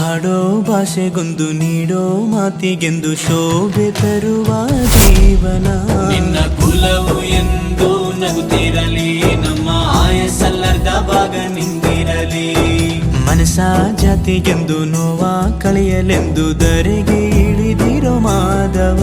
ಹಾಡೋ ಭಾಷೆಗೊಂದು ನೀಡೋ ಮಾತಿಗೆಂದು ಶೋಭೆ ತರುವ ಜೀವನ. ನಿನ್ನ ಕುಲವು ಎಂದು ನಗುತ್ತಿರಲಿ ನಮ್ಮ ಆಯಸಲ್ಲದ ಭಾಗ ನಿಂತಿರಲಿ. ಮನಸ ಜಾತಿಗೆಂದು ನೋವ ಕಳೆಯಲೆಂದು ದರೆಗೆ ಇಳಿದಿರೋ ಮಾಧವ.